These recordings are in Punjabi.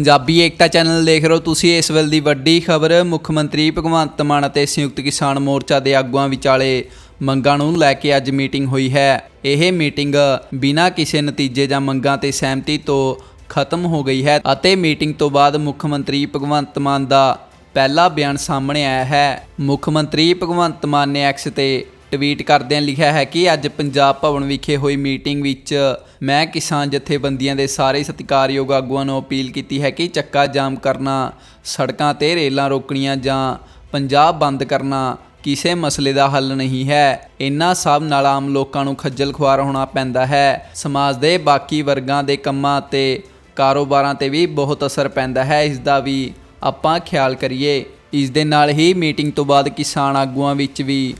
ਪੰਜਾਬੀ ਏਕਤਾ ਚੈਨਲ ਦੇਖ ਰਹੇ ਹੋ ਤੁਸੀਂ। ਇਸ ਵੇਲੇ ਦੀ ਵੱਡੀ ਖਬਰ, ਮੁੱਖ ਮੰਤਰੀ ਭਗਵੰਤ ਮਾਨ ਅਤੇ ਸੰਯੁਕਤ ਕਿਸਾਨ ਮੋਰਚਾ ਦੇ ਆਗੂਆਂ ਵਿਚਾਲੇ ਮੰਗਾਂ ਨੂੰ ਲੈ ਕੇ ਅੱਜ ਮੀਟਿੰਗ ਹੋਈ ਹੈ। ਇਹ ਮੀਟਿੰਗ ਬਿਨਾਂ ਕਿਸੇ ਨਤੀਜੇ ਜਾਂ ਮੰਗਾਂ ਤੇ ਸਹਿਮਤੀ ਤੋਂ ਖਤਮ ਹੋ ਗਈ ਹੈ ਅਤੇ ਮੀਟਿੰਗ ਤੋਂ ਬਾਅਦ ਮੁੱਖ ਮੰਤਰੀ ਭਗਵੰਤ ਮਾਨ ਦਾ ਪਹਿਲਾ ਬਿਆਨ ਸਾਹਮਣੇ ਆਇਆ ਹੈ। ਮੁੱਖ ਮੰਤਰੀ ਭਗਵੰਤ ਮਾਨ ਨੇ ਐਕਸ ਤੇ ਟਵੀਟ ਕਰਦਿਆਂ ਲਿਖਿਆ ਹੈ ਕਿ ਅੱਜ ਪੰਜਾਬ ਭਵਨ ਵਿਖੇ ਹੋਈ ਮੀਟਿੰਗ ਵਿੱਚ ਮੈਂ, ਕਿਸਾਨ ਜਥੇਬੰਦੀਆਂ ਦੇ ਸਾਰੇ ਸਤਿਕਾਰਯੋਗ ਆਗੂਆਂ ਨੂੰ ਅਪੀਲ ਕੀਤੀ ਹੈ ਕਿ ਚੱਕਾ ਜਾਮ ਕਰਨਾ, ਸੜਕਾਂ ਤੇ ਰੇਲਾਂ ਰੋਕਣੀਆਂ ਜਾਂ ਪੰਜਾਬ ਬੰਦ ਕਰਨਾ ਕਿਸੇ ਮਸਲੇ ਦਾ ਹੱਲ ਨਹੀਂ ਹੈ। ਇਹਨਾਂ ਸਭ ਨਾਲ ਆਮ ਲੋਕਾਂ ਨੂੰ ਖੱਜਲ ਖੁਆਰ ਹੋਣਾ ਪੈਂਦਾ ਹੈ। ਸਮਾਜ ਦੇ ਬਾਕੀ ਵਰਗਾਂ ਦੇ ਕੰਮਾਂ ਤੇ ਕਾਰੋਬਾਰਾਂ ਤੇ ਵੀ ਬਹੁਤ ਅਸਰ ਪੈਂਦਾ ਹੈ। ਇਸ ਦਾ ਵੀ ਆਪਾਂ ਖਿਆਲ ਕਰੀਏ। ਇਸ ਦੇ ਨਾਲ ਹੀ ਮੀਟਿੰਗ ਤੋਂ ਬਾਅਦ ਕਿਸਾਨ ਆਗੂਆਂ ਵਿੱਚ ਵੀ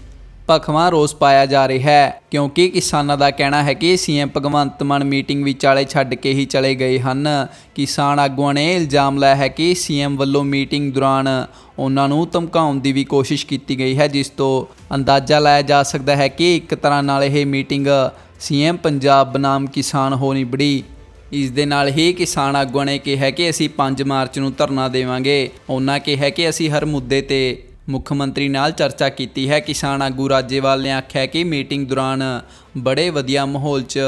ਭਖਵਾਂ ਰੋਸ ਪਾਇਆ ਜਾ ਰਿਹਾ ਹੈ, ਕਿਉਂਕਿ ਕਿਸਾਨਾਂ ਦਾ ਕਹਿਣਾ ਹੈ ਕਿ ਸੀਐਮ ਭਗਵੰਤ ਮਾਨ ਮੀਟਿੰਗ ਵਿਚਾਲੇ ਛੱਡ ਕੇ ਹੀ ਚਲੇ ਗਏ ਹਨ। ਕਿਸਾਨ ਆਗੂਆਂ ਨੇ ਇਲਜ਼ਾਮ ਲਾਇਆ ਹੈ ਕਿ ਸੀਐਮ ਵੱਲੋਂ ਮੀਟਿੰਗ ਦੌਰਾਨ ਉਹਨਾਂ ਨੂੰ ਧਮਕਾਉਣ ਦੀ ਵੀ ਕੋਸ਼ਿਸ਼ ਕੀਤੀ ਗਈ ਹੈ, ਜਿਸ ਤੋਂ ਅੰਦਾਜ਼ਾ ਲਾਇਆ ਜਾ ਸਕਦਾ ਹੈ ਕਿ ਇੱਕ ਤਰ੍ਹਾਂ ਨਾਲ ਇਹ ਮੀਟਿੰਗ ਸੀਐਮ ਪੰਜਾਬ ਬਨਾਮ ਕਿਸਾਨ ਹੋ ਨਿਬੜੀ। ਇਸ ਦੇ ਨਾਲ ਹੀ ਕਿਸਾਨ ਆਗੂਆਂ ਨੇ ਕਿਹਾ ਕਿ ਅਸੀਂ 5 ਮਾਰਚ ਨੂੰ ਧਰਨਾ ਦੇਵਾਂਗੇ। ਉਹਨਾਂ ਕਿਹਾ ਕਿ ਅਸੀਂ ਹਰ ਮੁੱਦੇ ਤੇ ਮੁੱਖ ਮੰਤਰੀ ਨਾਲ ਚਰਚਾ ਕੀਤੀ ਹੈ। ਕਿਸਾਨ ਆਗੂ ਰਾਜੇਵਾਲ ਨੇ ਆਖਿਆ ਕਿ ਮੀਟਿੰਗ ਦੌਰਾਨ ਬੜੇ ਵਧੀਆ ਮਾਹੌਲ 'ਚ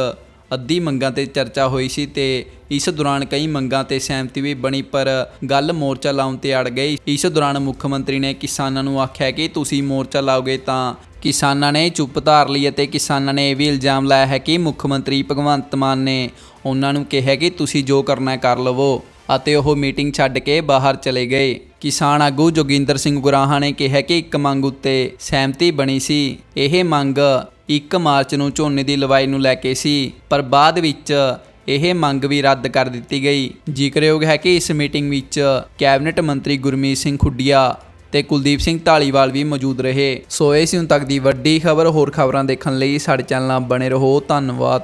ਅੱਧੀ ਮੰਗਾਂ ਤੇ ਚਰਚਾ ਹੋਈ ਸੀ ਤੇ ਇਸ ਦੌਰਾਨ ਕਈ ਮੰਗਾਂ ਤੇ ਸਹਿਮਤੀ ਵੀ ਬਣੀ, ਪਰ ਗੱਲ ਮੋਰਚਾ ਲਾਉਣ ਤੇ ਅੜ ਗਈ। ਇਸ ਦੌਰਾਨ ਮੁੱਖ ਮੰਤਰੀ ਨੇ ਕਿਸਾਨਾਂ ਨੂੰ ਆਖਿਆ ਕਿ ਤੁਸੀਂ ਮੋਰਚਾ ਲਾਓਗੇ ਤਾਂ ਕਿਸਾਨਾਂ ਨੇ ਚੁੱਪ ਧਾਰ ਲਈ ਅਤੇ ਕਿਸਾਨਾਂ ਨੇ ਇਹ ਵੀ ਇਲਜ਼ਾਮ ਲਾਇਆ ਹੈ ਕਿ ਮੁੱਖ ਮੰਤਰੀ ਭਗਵੰਤ ਮਾਨ ਨੇ ਉਹਨਾਂ ਨੂੰ ਕਿਹਾ ਕਿ ਤੁਸੀਂ ਜੋ ਕਰਨਾ ਕਰ ਲਵੋ। ਅਤੇ ਉਹ ਮੀਟਿੰਗ ਛੱਡ ਕੇ ਬਾਹਰ ਚਲੇ ਗਏ। ਕਿਸਾਨ ਆਗੂ ਜੋਗਿੰਦਰ ਸਿੰਘ ਗੁਰਾਹਾਂ ਨੇ ਕਿਹਾ ਕਿ ਇੱਕ ਮੰਗ ਉੱਤੇ ਸਹਿਮਤੀ ਬਣੀ ਸੀ। ਇਹ ਮੰਗ 1 ਮਾਰਚ ਨੂੰ ਝੋਨੇ ਦੀ ਲਵਾਈ ਨੂੰ ਲੈ ਕੇ ਸੀ, ਪਰ ਬਾਅਦ ਵਿੱਚ ਇਹ ਮੰਗ ਵੀ ਰੱਦ ਕਰ ਦਿੱਤੀ ਗਈ। ਜ਼ਿਕਰਯੋਗ ਹੈ ਕਿ ਇਸ ਮੀਟਿੰਗ ਵਿੱਚ ਕੈਬਨਿਟ ਮੰਤਰੀ ਗੁਰਮੀਤ ਸਿੰਘ ਖੁੱਡੀਆ ਤੇ ਕੁਲਦੀਪ ਸਿੰਘ ਢਾਲੀਵਾਲ ਵੀ ਮੌਜੂਦ ਰਹੇ। ਸੋ ਇਹ ਸੀ ਹੁਣ ਤੱਕ ਦੀ ਵੱਡੀ ਖਬਰ। ਹੋਰ ਖਬਰਾਂ ਦੇਖਣ ਲਈ ਸਾਡੇ ਚੈਨਲ ਨਾਲ ਬਣੇ ਰਹੋ। ਧੰਨਵਾਦ।